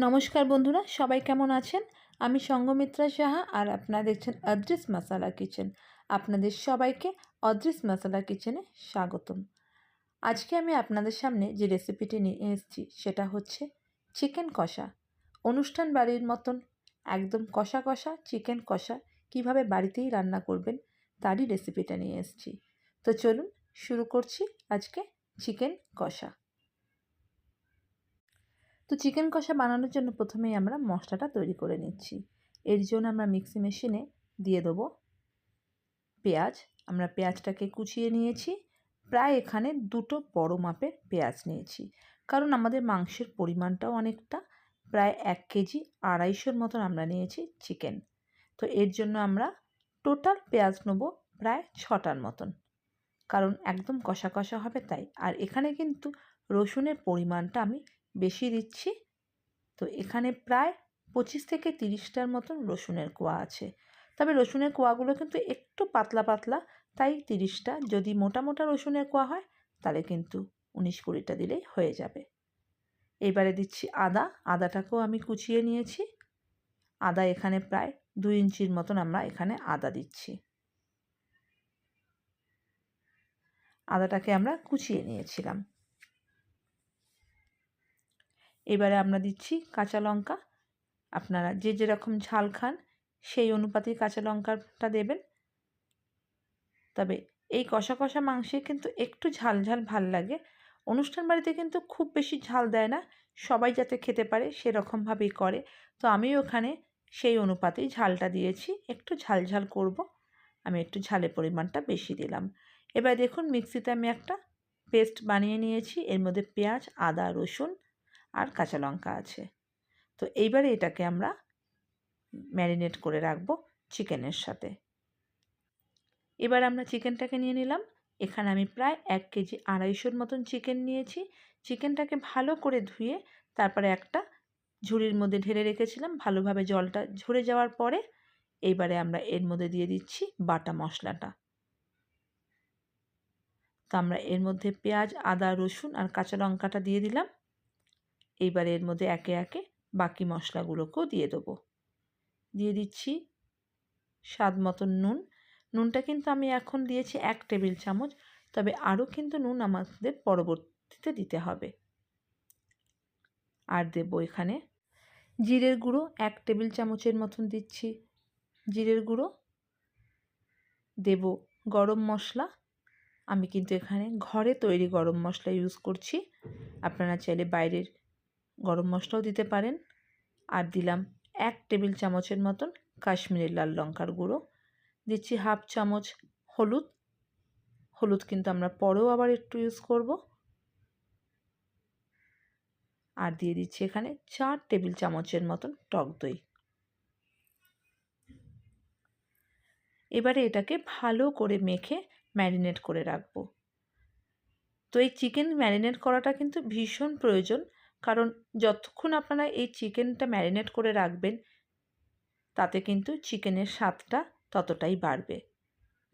নমস্কার বন্ধুরা, সবাই কেমন আছেন? আমি সঙ্গমিত্রা সাহা আর আপনারা দেখছেন অদৃশ মশালা কিচেন। আপনাদের সবাইকে অদৃশ মশালা কিচেনে স্বাগতম। আজকে আমি আপনাদের সামনে যে রেসিপিটি নিয়ে এসেছি, সেটা হচ্ছে চিকেন কষা। অনুষ্ঠান বাড়ির মতন, একদম কষা কষা চিকেন কষা কীভাবে বাড়িতেই রান্না করবেন, তারই রেসিপিটা নিয়ে এসেছি। তো চলুন শুরু করছি আজকে চিকেন কষা। তো চিকেন কষা বানানোর জন্য প্রথমেই আমরা মশলাটা তৈরি করে নিচ্ছি। এর জন্য আমরা মিক্সি মেশিনে দিয়ে দেবো পেঁয়াজ। আমরা পেঁয়াজটাকে কুচিয়ে নিয়েছি। প্রায় এখানে দুটো বড় মাপের পেঁয়াজ নিয়েছি। কারণ আমাদের মাংসের পরিমাণটাও অনেকটা। প্রায় এক কেজি আড়াইশোর মতন আমরা নিয়েছি চিকেন। তো এর জন্য আমরা টোটাল পেঁয়াজ নেব প্রায় ছটার মতন। কারণ একদম কষা কষা হবে তাই। আর এখানে কিন্তু রসুনের পরিমাণটা আমি বেশি দিচ্ছি। তো এখানে প্রায় পঁচিশ থেকে তিরিশটার মতন রসুনের কোয়া আছে। তবে রসুনের কোয়াগুলো কিন্তু একটু পাতলা পাতলা, তাই তিরিশটা। যদি মোটা মোটা রসুনের কোয়া হয়, তাহলে কিন্তু উনিশ কুড়িটা দিলেই হয়ে যাবে। এবারে দিচ্ছি আদা। আদাটাকেও আমি কুচিয়ে নিয়েছি। আদা এখানে প্রায় দুই ইঞ্চির মতন আমরা এখানে আদা দিচ্ছি। আদাটাকে আমরা কুচিয়ে নিয়েছিলাম। এবারে আমরা দিচ্ছি কাঁচা লঙ্কা। আপনারা যে যেরকম ঝাল খান, সেই অনুপাতেই কাঁচা লঙ্কাটা দেবেন। তবে এই কষা কষা মাংসে কিন্তু একটু ঝাল ঝাল ভালো লাগে। অনুষ্ঠান বাড়িতে কিন্তু খুব বেশি ঝাল দেয় না, সবাই যাতে খেতে পারে সেরকমভাবেই করে। তো আমি ওখানে সেই অনুপাতেই ঝালটা দিয়েছি, একটু ঝাল ঝাল করব। আমি একটু ঝালের পরিমাণটা বেশি দিলাম। এবার দেখুন মিক্সিতে আমি একটা পেস্ট বানিয়ে নিয়েছি, এর মধ্যে পেঁয়াজ, আদা, রসুন আর কাঁচা লঙ্কা আছে। তো এইবারে এটাকে আমরা ম্যারিনেট করে রাখব চিকেনের সাথে। এবার আমরা চিকেনটাকে নিয়ে নিলাম। এখানে আমি প্রায় এক কেজি আড়াইশোর মতন চিকেন নিয়েছি। চিকেনটাকে ভালো করে ধুয়ে তারপরে একটা ঝুড়ির মধ্যে ঢেলে রেখেছিলাম। ভালোভাবে জলটা ঝরে যাওয়ার পরে এইবারে আমরা এর মধ্যে দিয়ে দিচ্ছি বাটা মশলাটা। তো আমরা এর মধ্যে পেঁয়াজ, আদা, রসুন আর কাঁচা লঙ্কাটা দিয়ে দিলাম। এইবার এর মধ্যে একে একে বাকি মশলাগুলোকেও দিয়ে দেবো। দিয়ে দিচ্ছি স্বাদ মতন নুন। নুনটা কিন্তু আমি এখন দিয়েছি এক টেবিল চামচ, তবে আরও কিন্তু নুন আমাদের পরবর্তীতে দিতে হবে। আর দেবো এখানে জিরের গুঁড়ো, এক টেবিল চামচের মতন দিচ্ছি জিরের গুঁড়ো। দেব গরম মশলা। আমি কিন্তু এখানে ঘরে তৈরি গরম মশলা ইউজ করছি। আপনারা চাইলে বাইরের গরম মশলাও দিতে পারেন। আর দিলাম এক টেবিল চামচের মতন কাশ্মীরি লাল লঙ্কার গুঁড়ো। দিচ্ছি হাফ চামচ হলুদ। হলুদ কিন্তু আমরা পরেও আবার একটু ইউজ করব। আর দিয়ে দিচ্ছি এখানে চার টেবিল চামচের মতন টক দই। এবারে এটাকে ভালো করে মেখে ম্যারিনেট করে রাখব। তো এই চিকেন ম্যারিনেট করাটা কিন্তু ভীষণ প্রয়োজন। কারণ যতক্ষণ আপনারা এই চিকেনটা ম্যারিনেট করে রাখবেন, তাতে কিন্তু চিকেনের স্বাদটা ততটাই বাড়বে।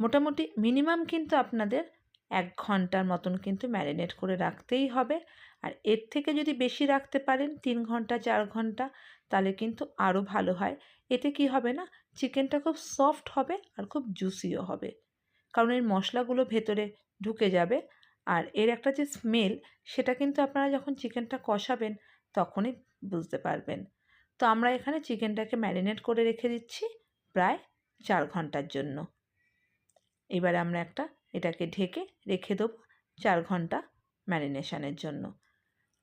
মোটামুটি মিনিমাম কিন্তু আপনাদের এক ঘণ্টার মতন কিন্তু ম্যারিনেট করে রাখতেই হবে। আর এর থেকে যদি বেশি রাখতে পারেন, তিন ঘণ্টা, চার ঘণ্টা, তাহলে কিন্তু আরও ভালো হয়। এতে কি হবে না, চিকেনটা খুব সফট হবে আর খুব জুসিও হবে। কারণ এর মশলাগুলো ভেতরে ঢুকে যাবে আর এর একটা যে স্মেল সেটা কিন্তু আপনারা যখন চিকেনটা কষাবেন, তখনই বুঝতে পারবেন। তো আমরা এখানে চিকেনটাকে ম্যারিনেট করে রেখে দিচ্ছি প্রায় চার ঘণ্টার জন্য। এবারে আমরা একটা এটাকে ঢেকে রেখে দেবো চার ঘণ্টা ম্যারিনেশনের জন্য।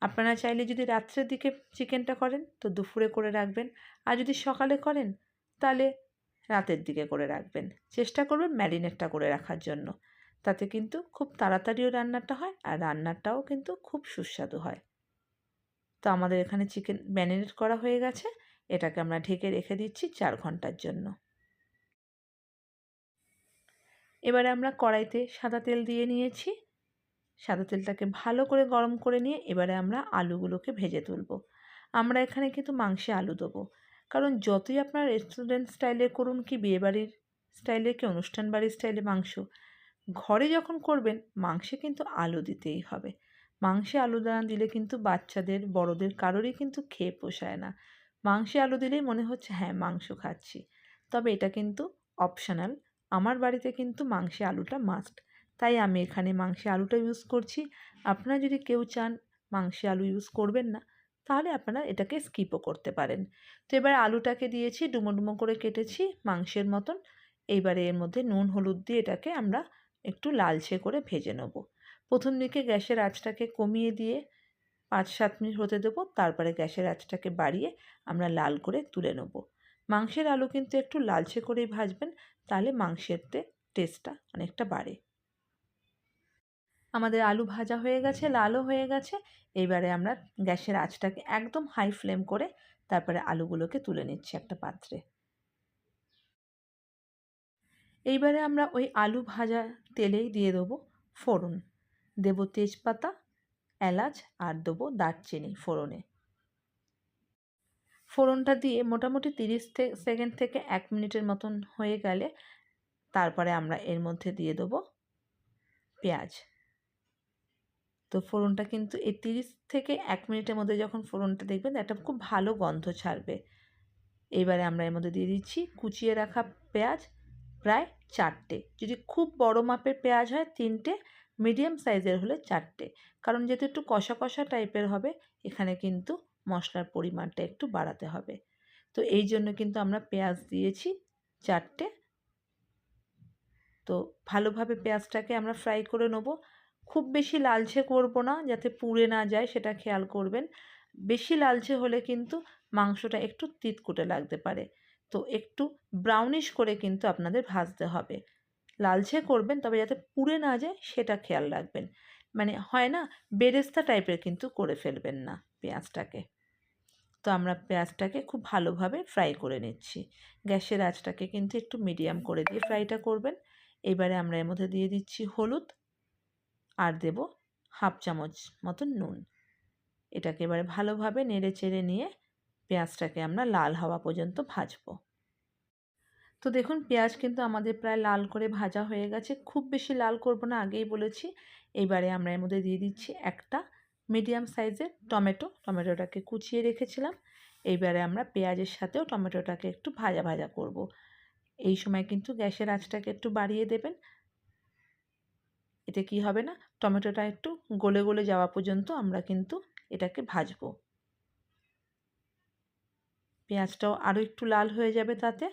আপনারা চাইলে যদি রাত্রের দিকে চিকেনটা করেন, তো দুপুরে করে রাখবেন। আর যদি সকালে করেন, তাহলে রাতের দিকে করে রাখবেন। চেষ্টা করবেন ম্যারিনেটটা করে রাখার জন্য। তাতে কিন্তু খুব তাড়াতাড়িও রান্নাটা হয় আর রান্নাটাও কিন্তু খুব সুস্বাদু হয়। তো আমাদের এখানে চিকেন ম্যারিনেট করা হয়ে গেছে। এটাকে আমরা ঢেকে রেখে দিচ্ছি চার ঘণ্টার জন্য। এবারে আমরা কড়াইতে সাদা তেল দিয়ে নিয়েছি। সাদা তেলটাকে ভালো করে গরম করে নিয়ে এবারে আমরা আলুগুলোকে ভেজে তুলব। আমরা এখানে কিন্তু মাংসে আলু দেবো। কারণ যতই আপনার রেস্টুরেন্ট স্টাইলে করুন কি বিয়েবাড়ির স্টাইলে কি অনুষ্ঠান বাড়ির স্টাইলে মাংস ঘরে যখন করবেন, মাংসে কিন্তু আলু দিতেই হবে। মাংসে আলু দানা দিলে কিন্তু বাচ্চাদের, বড়দের কারোরই কিন্তু খেয়ে পোষায় না। মাংসে আলু দিলেই মনে হচ্ছে হ্যাঁ মাংস খাচ্ছি। তবে এটা কিন্তু অপশনাল। আমার বাড়িতে কিন্তু মাংসে আলুটা মাস্ট তাই আমি এখানে মাংসে আলুটা ইউজ করছি। আপনারা যদি কেউ চান মাংসে আলু ইউজ করবেন না, তাহলে আপনারা এটাকে স্কিপও করতে পারেন। তো এবার আলুটাকে দিয়েছি, ডুমো ডুমো করে কেটেছি মাংসের মতন। এইবারে এর মধ্যে নুন, হলুদ দিয়ে এটাকে আমরা একটু লালচে করে ভেজে নেব। প্রথম দিকে গ্যাসের আঁচটাকে কমিয়ে দিয়ে পাঁচ সাত মিনিট হতে দেবো। তারপরে গ্যাসের আঁচটাকে বাড়িয়ে আমরা লাল করে তুলে নেব। মাংসের আলু কিন্তু একটু লালচে করেই ভাজবেন, তাহলে মাংসেরতে টেস্টটা অনেকটা বাড়ে। আমাদের আলু ভাজা হয়ে গেছে, লালও হয়ে গেছে। এইবারে আমরা গ্যাসের আঁচটাকে একদম হাই ফ্লেম করে তারপরে আলুগুলোকে তুলে নিচ্ছি একটা পাত্রে। এইবারে আমরা ওই আলু ভাজা তেলেই দিয়ে দেবো ফোড়ন। দেব তেজপাতা, এলাচ আর দেবো দারচিনি ফোড়নে। ফোড়নটা দিয়ে মোটামুটি তিরিশ সেকেন্ড থেকে এক মিনিটের মতন হয়ে গেলে তারপরে আমরা এর মধ্যে দিয়ে দেবো পেঁয়াজ। তো ফোড়নটা কিন্তু এই তিরিশ থেকে এক মিনিটের মধ্যে যখন ফোড়নটা দেখবেন একটা খুব ভালো গন্ধ ছাড়বে। এবারে আমরা এর মধ্যে দিয়ে দিচ্ছি কুচিয়ে রাখা পেঁয়াজ প্রায় চারটে। যদি খুব বড় মাপের পেঁয়াজ হয়, তিনটে, মিডিয়াম সাইজের হলে চারটে। কারণ যেহেতু একটু কষা কষা টাইপের হবে, এখানে কিন্তু মশলার পরিমাণটা একটু বাড়াতে হবে। তো এই জন্য কিন্তু আমরা পেঁয়াজ দিয়েছি চারটে। তো ভালোভাবে পেঁয়াজটাকে আমরা ফ্রাই করে নেব। খুব বেশি লালচে করব না, যাতে পুড়ে না যায়, সেটা খেয়াল করবেন। বেশি লালচে হলে কিন্তু মাংসটা একটু তিতকুটে লাগতে পারে। তো একটু ব্রাউনিশ করে কিন্তু আপনাদের ভাজতে হবে। লালচে করবেন তবে যাতে পুড়ে না যায় সেটা খেয়াল রাখবেন। মানে হয় না, বেরেস্তা টাইপের কিন্তু করে ফেলবেন না পেঁয়াজটাকে। তো আমরা পেঁয়াজটাকে খুব ভালোভাবে ফ্রাই করে নিচ্ছি। গ্যাসের আঁচটাকে কিন্তু একটু মিডিয়াম করে দিয়ে ফ্রাইটা করবেন। এবারে আমরা এর মধ্যে দিয়ে দিচ্ছি হলুদ আর দেব হাফ চামচ মতন নুন। এটাকে এবারে ভালোভাবে নেড়ে চেড়ে নিয়ে পেঁয়াজটাকে আমরা লাল হওয়া পর্যন্ত ভাজবো। তো দেখুন, পেঁয়াজ কিন্তু আমাদের প্রায় লাল করে ভাজা হয়ে গেছে। খুব বেশি লাল করব না, আগেই বলেছি। এইবারে আমরা এর মধ্যে দিয়ে দিচ্ছি একটা মিডিয়াম সাইজের টমেটো। টমেটোটাকে কুচিয়ে রেখেছিলাম। এইবারে আমরা পেঁয়াজের সাথেও টমেটোটাকে একটু ভাজা ভাজা করব। এই সময় কিন্তু গ্যাসের আঁচটাকে একটু বাড়িয়ে দেবেন। এতে কি হবে না? টমেটোটা একটু গলে গলে যাওয়া পর্যন্ত আমরা কিন্তু এটাকে ভাজবো। পেঁয়াজটাও আরও একটু লাল হয়ে যাবে তাতে।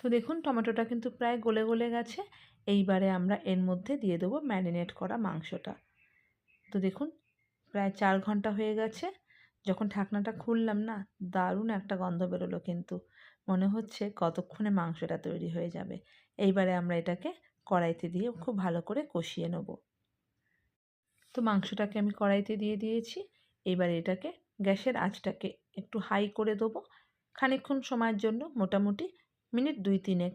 তো দেখুন, টমেটোটা কিন্তু প্রায় গলে গলে গেছে। এইবারে আমরা এর মধ্যে দিয়ে দেবো ম্যারিনেট করা মাংসটা। তো দেখুন, প্রায় চার ঘণ্টা হয়ে গেছে। যখন ঢাকনাটা খুললাম না, দারুণ একটা গন্ধ বেরোলো কিন্তু। মনে হচ্ছে কতক্ষণে মাংসটা তৈরি হয়ে যাবে। এইবারে আমরা এটাকে কড়াইতে দিয়ে খুব ভালো করে কষিয়ে নেব। তো মাংসটাকে আমি কড়াইতে দিয়ে দিয়েছি। এবার এটাকে গ্যাসের আঁচটাকে একটু হাই করে দেবো। খানিক্ষণ সময়ের জন্য, মোটামুটি মিনিট দুই তিনেক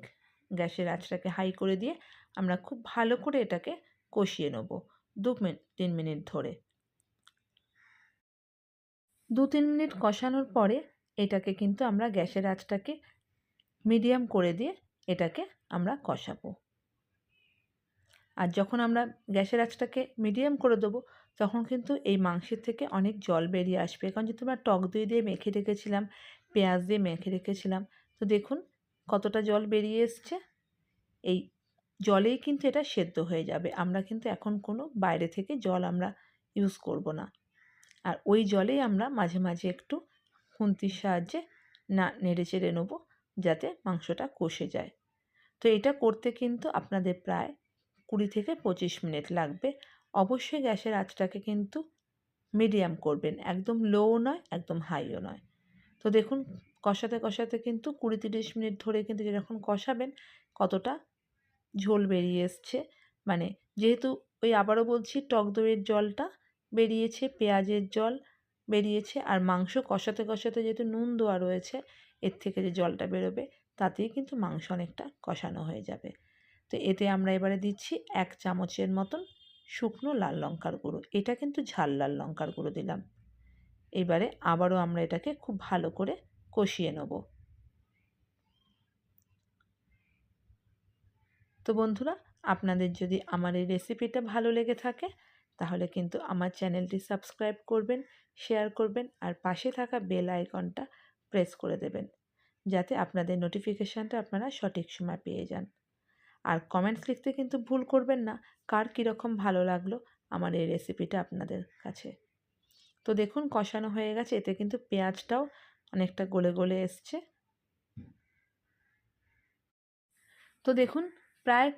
গ্যাসের আঁচটাকে হাই করে দিয়ে আমরা খুব ভালো করে এটাকে কষিয়ে নেব দু মিনিট তিন মিনিট ধরে। দু তিন মিনিট কষানোর পরে এটাকে কিন্তু আমরা গ্যাসের আঁচটাকে মিডিয়াম করে দিয়ে এটাকে আমরা কষাবো। আর যখন আমরা গ্যাসের আঁচটাকে মিডিয়াম করে দেবো তখন কিন্তু এই মাংসের থেকে অনেক জল বেরিয়ে আসবে। কারণ যেহেতু আমরা টক দই দিয়ে মেখে রেখেছিলাম, পেঁয়াজ দিয়ে মেখে রেখেছিলাম, তো দেখুন কতটা জল বেরিয়ে এসছে। এই জলেই কিন্তু এটা সেদ্ধ হয়ে যাবে। আমরা কিন্তু এখন কোনো বাইরে থেকে জল আমরা ইউজ করব না। আর ওই জলেই আমরা মাঝে মাঝে একটু খুন্তির সাহায্যে না নেড়ে চেড়ে নেব যাতে মাংসটা কষে যায়। তো এটা করতে কিন্তু আপনাদের প্রায় কুড়ি থেকে পঁচিশ মিনিট লাগবে। অবশ্যই গ্যাসের আঁচটাকে কিন্তু মিডিয়াম করবেন। একদম লোও নয় একদম হাইও নয়। তো দেখুন কষাতে কষাতে কিন্তু কুড়ি তিরিশ মিনিট ধরে কিন্তু যখন কষাবেন কতটা ঝোল বেরিয়ে এসছে। মানে যেহেতু ওই আবারও বলছি টক দইয়ের জলটা বেরিয়েছে পেঁয়াজের জল বেরিয়েছে আর মাংস কষাতে কষাতে যেহেতু নুন দেওয়া রয়েছে এর থেকে যে জলটা বেরোবে তাতেই কিন্তু মাংস অনেকটা কষানো হয়ে যাবে। তো এতে আমরা এবারে দিচ্ছি এক চামচের মতন শুকনো লাল লঙ্কার গুঁড়ো। এটা কিন্তু ঝাল লাল লঙ্কার গুঁড়ো দিলাম। এবারে আবারও আমরা এটাকে খুব ভালো করে কষিয়ে নেব। তো বন্ধুরা, আপনাদের যদি আমার এই রেসিপিটা ভালো লেগে থাকে, তাহলে কিন্তু আমার চ্যানেলটি সাবস্ক্রাইব করবেন, শেয়ার করবেন, আর পাশে থাকা বেল আইকনটা প্রেস করে দেবেন, যাতে আপনাদের নোটিফিকেশানটা আপনারা সঠিক সময় পেয়ে যান। আর কমেন্টস লিখতে কিন্তু ভুল করবেন না। কার কীরকম ভালো লাগল আমার এই রেসিপিটা আপনাদের কাছে? তো দেখুন কষানো হয়ে গেছে, এতে কিন্তু পেঁয়াজটাও অনেকটা গলে গলে এসছে। তো দেখুন প্রায়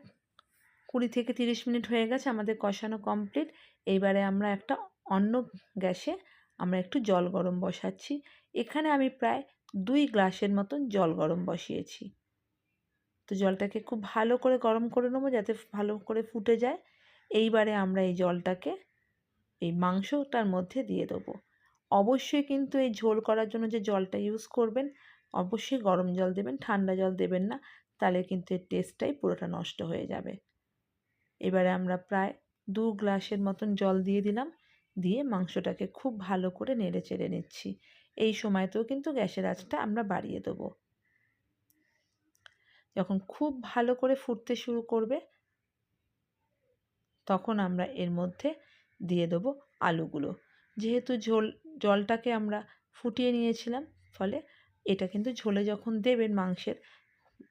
কুড়ি থেকে তিরিশ মিনিট হয়ে গেছে আমাদের কষানো কমপ্লিট এইবারে আমরা একটা অন্য গ্যাসে আমরা একটু জল গরম বসাচ্ছি। এখানে আমি প্রায় দুই গ্লাসের মতন জল গরম বসিয়েছি। তো জলটাকে খুব ভালো করে গরম করে নেব যাতে ভালো করে ফুটে যায়। এইবারে আমরা এই জলটাকে এই মাংসটার মধ্যে দিয়ে দেবো। অবশ্যই কিন্তু এই ঝোল করার জন্য যে জলটা ইউজ করবেন, অবশ্যই গরম জল দেবেন, ঠান্ডা জল দেবেন না, তাহলে কিন্তু এর টেস্টটাই পুরোটা নষ্ট হয়ে যাবে। এবারে আমরা প্রায় দু গ্লাসের মতন জল দিয়ে দিলাম, দিয়ে মাংসটাকে খুব ভালো করে নেড়ে চেড়ে নিচ্ছি। এই সময়তেও কিন্তু গ্যাসের আঁচটা আমরা বাড়িয়ে দেবো। যখন খুব ভালো করে ফুটতে শুরু করবে, তখন আমরা এর মধ্যে দিয়ে দেবো আলুগুলো। যেহেতু ঝোল, জলটাকে আমরা ফুটিয়ে নিয়েছিলাম, ফলে এটা কিন্তু ঝোলে যখন দেবেন মাংসের,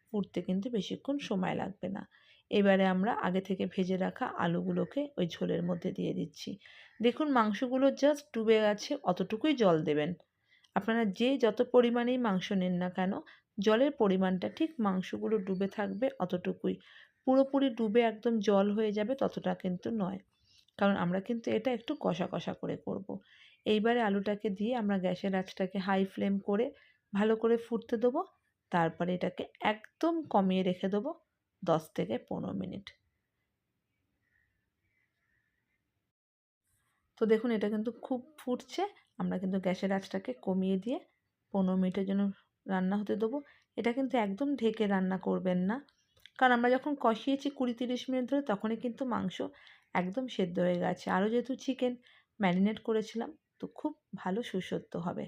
ফুটতে কিন্তু বেশিক্ষণ সময় লাগবে না। এবারে আমরা আগে থেকে ভেজে রাখা আলুগুলোকে ওই ঝোলের মধ্যে দিয়ে দিচ্ছি। দেখুন, মাংসগুলো জাস্ট ডুবে গেছে, অতটুকুই জল দেবেন। আপনারা যে যত পরিমাণেই মাংস নেন না কেন জলের পরিমাণটা ঠিক মাংসগুলো ডুবে থাকবে অতটুকুই। পুরোপুরি ডুবে একদম জল হয়ে যাবে ততটা কিন্তু নয়। কারণ আমরা কিন্তু এটা একটু কষা কষা করে করব। এইবারে আলুটাকে দিয়ে আমরা গ্যাসের আঁচটাকে হাই ফ্লেম করে ভালো করে ফুটতে দেবো। তারপরে এটাকে একদম কমিয়ে রেখে দেবো দশ থেকে পনেরো মিনিট। তো দেখুন এটা কিন্তু খুব ফুটছে। আমরা কিন্তু গ্যাসের আঁচটাকে কমিয়ে দিয়ে পনেরো মিনিটের জন্য রান্না হতে দেবো। এটা কিন্তু একদম ঢেকে রান্না করবেন না। কারণ আমরা যখন কষিয়েছি কুড়ি তিরিশ মিনিট ধরে, তখনই কিন্তু মাংস একদম সেদ্ধ হয়ে গেছে। আরও যেহেতু চিকেন ম্যারিনেট করেছিলাম, তো খুব ভালো সুসত্ব হবে।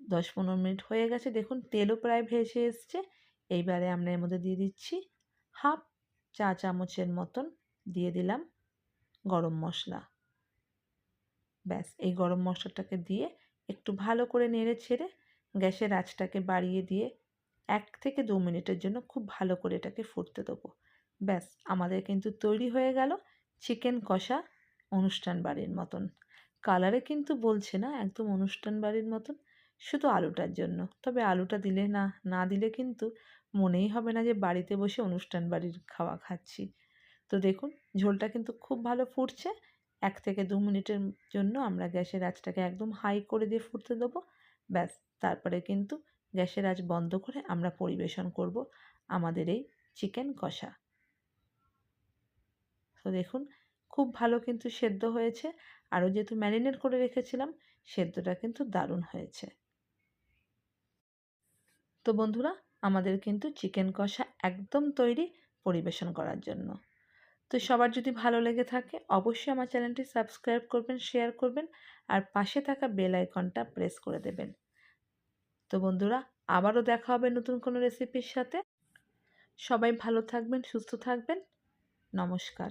দশ পনেরো মিনিট হয়ে গেছে। দেখুন, তেলও প্রায় ভেসে এসছে। এইবারে আমরা এর মধ্যে দিয়ে দিচ্ছি হাফ চা চামচের মতন দিয়ে দিলাম গরম মশলা। ব্যাস, এই গরম মশলাটাকে দিয়ে একটু ভালো করে নেড়ে ছেড়ে গ্যাসের আঁচটাকে বাড়িয়ে দিয়ে এক থেকে দু মিনিটের জন্য খুব ভালো করে এটাকে ফুটতে দেবো। ব্যাস, আমাদের কিন্তু তৈরি হয়ে গেল চিকেন কষা অনুষ্ঠান বাড়ির মতন। কালারে কিন্তু বলছে না, একদম অনুষ্ঠান বাড়ির মতন, শুধু আলুটার জন্য। তবে আলুটা দিলে না না দিলে কিন্তু মনেই হবে না যে বাড়িতে বসে অনুষ্ঠান বাড়ির খাওয়া খাচ্ছি। তো দেখুন, ঝোলটা কিন্তু খুব ভালো ফুটছে। এক থেকে দু মিনিটের জন্য আমরা গ্যাসের আঁচটাকে একদম হাই করে দিয়ে ফুটতে দেবো। ব্যাস তারপরে কিন্তু গ্যাসের আজ বন্ধ করে আমরা পরিবেশন করব আমাদের এই চিকেন কষা। তো দেখুন, খুব ভালো কিন্তু সেদ্ধ হয়েছে। আরও যেহেতু ম্যারিনেট করে রেখেছিলাম, সেদ্ধটা কিন্তু দারুণ হয়েছে। তো বন্ধুরা, আমাদের কিন্তু চিকেন কষা একদম তৈরি পরিবেশন করার জন্য। তো সবার যদি ভালো লেগে থাকে, অবশ্যই আমার চ্যানেলটি সাবস্ক্রাইব করবেন, শেয়ার করবেন আর পাশে থাকা বেল আইকনটা প্রেস করে দেবেন। তো বন্ধুরা, আবারও দেখা হবে নতুন কোনো রেসিপির সাথে। সবাই ভালো থাকবেন, সুস্থ থাকবেন। নমস্কার।